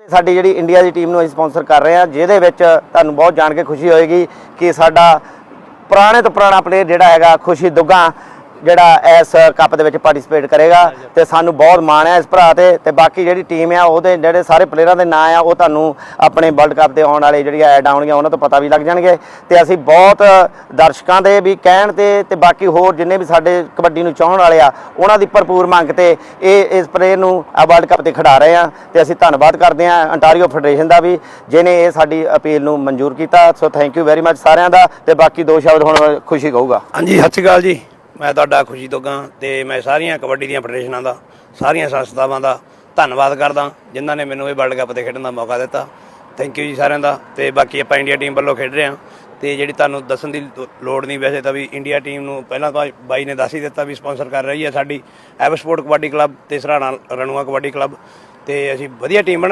ਤੇ ਸਾਡੀ ਜਿਹੜੀ ਇੰਡੀਆ ਦੀ ਟੀਮ ਨੂੰ ਅਸੀਂ ਸਪਾਂਸਰ ਕਰ ਰਹੇ ਹਾਂ, ਜਿਹਦੇ ਵਿੱਚ ਤੁਹਾਨੂੰ ਬਹੁਤ ਜਾਣ ਕੇ ਖੁਸ਼ੀ ਹੋਏਗੀ ਕਿ ਸਾਡਾ ਪੁਰਾਣੇ ਤੋਂ ਪੁਰਾਣਾ ਪਲੇਅਰ ਜਿਹੜਾ ਹੈਗਾ ਖੁਸ਼ੀ ਦੁੱਗਾ ਜਿਹੜਾ ਇਸ ਕੱਪ ਦੇ ਵਿੱਚ ਪਾਰਟਿਸਿਪੇਟ ਕਰੇਗਾ ਤੇ ਸਾਨੂੰ ਬਹੁਤ ਮਾਣ ਹੈ ਇਸ ਭਰਾ ਤੇ ਤੇ ਬਾਕੀ ਜਿਹੜੀ ਟੀਮ ਆ ਉਹਦੇ ਜਿਹੜੇ ਸਾਰੇ ਪਲੇਅਰਾਂ ਦੇ ਨਾਂ ਆ ਉਹ ਤੁਹਾਨੂੰ ਆਪਣੇ ਵਰਲਡ ਕੱਪ ਦੇ ਆਉਣ ਵਾਲੇ ਜਿਹੜੀਆਂ ਐਡ ਆਉਣਗੀਆਂ ਉਹਨਾਂ ਤੋਂ ਪਤਾ ਵੀ ਲੱਗ ਜਾਣਗੇ। ਤੇ ਅਸੀਂ ਬਹੁਤ ਦਰਸ਼ਕਾਂ ਦੇ ਵੀ ਕਹਿਣ ਤੇ ਤੇ ਬਾਕੀ ਹੋਰ ਜਿੰਨੇ ਵੀ ਸਾਡੇ ਕਬੱਡੀ ਨੂੰ ਚਾਹਣ ਵਾਲੇ ਆ ਉਹਨਾਂ ਦੀ ਭਰਪੂਰ ਮੰਗ ਤੇ ਇਹ ਇਸ ਪਲੇਅਰ ਨੂੰ ਵਰਲਡ ਕੱਪ ਤੇ ਖਿਡਾ ਰਹੇ ਆ। ਤੇ ਅਸੀਂ ਧੰਨਵਾਦ ਕਰਦੇ ਆ ਅੰਟਾਰੀਓ ਫੈਡਰੇਸ਼ਨ ਦਾ ਵੀ ਜਿਨੇ ਇਹ ਸਾਡੀ ਅਪੀਲ ਨੂੰ ਮਨਜ਼ੂਰ ਕੀਤਾ। So thank you very much ਸਾਰਿਆਂ ਦਾ ਤੇ ਬਾਕੀ ਦੋ ਸ਼ਬਦ ਹੁਣ ਖੁਸ਼ੀ ਕਹੂਗਾ। ਹਾਂਜੀ ਸਤਿ ਸ਼੍ਰੀ ਅਕਾਲ ਜੀ। ਮੈਂ ਤੁਹਾਡਾ ਖੁਸ਼ੀ ਤੋਗਾ ਤੇ ਮੈਂ ਸਾਰੀਆਂ ਕਬੱਡੀ ਦੀਆਂ ਫੈਡਰੇਸ਼ਨਾਂ ਦਾ, ਸਾਰੀਆਂ ਸੰਸਥਾਵਾਂ ਦਾ ਧੰਨਵਾਦ ਕਰਦਾ, ਜਿਨ੍ਹਾਂ ਨੇ ਮੈਨੂੰ ਇਹ ਵਰਲਡ ਕੱਪ ਤੇ ਖੇਡਣ ਦਾ ਮੌਕਾ ਦਿੱਤਾ। ਥੈਂਕ ਯੂ ਜੀ ਸਾਰਿਆਂ ਦਾ ਤੇ ਬਾਕੀ ਆਪਾਂ ਇੰਡੀਆ ਟੀਮ ਵੱਲੋਂ ਖੇਡ ਰਹੇ ਹਾਂ ਤੇ ਜਿਹੜੀ ਤੁਹਾਨੂੰ ਦੱਸਣ ਦੀ ਲੋੜ ਨਹੀਂ ਵੈਸੇ ਤਾਂ ਵੀ ਇੰਡੀਆ ਟੀਮ ਨੂੰ ਪਹਿਲਾਂ ਤਾਂ ਬਾਈ ਨੇ ਦੱਸ ਹੀ ਦਿੱਤਾ ਵੀ ਸਪਾਂਸਰ ਕਰ ਰਹੀ ਹੈ ਸਾਡੀ ਐਵ ਸਪੋਰਟ ਕਬੱਡੀ ਕਲੱਬ ਤੇ ਸਰਾਣਾ ਰਣੂਆ ਕਬੱਡੀ ਕਲੱਬ ਤੇ ਅਸੀਂ ਵਧੀਆ ਟੀਮ ਬਣਾ।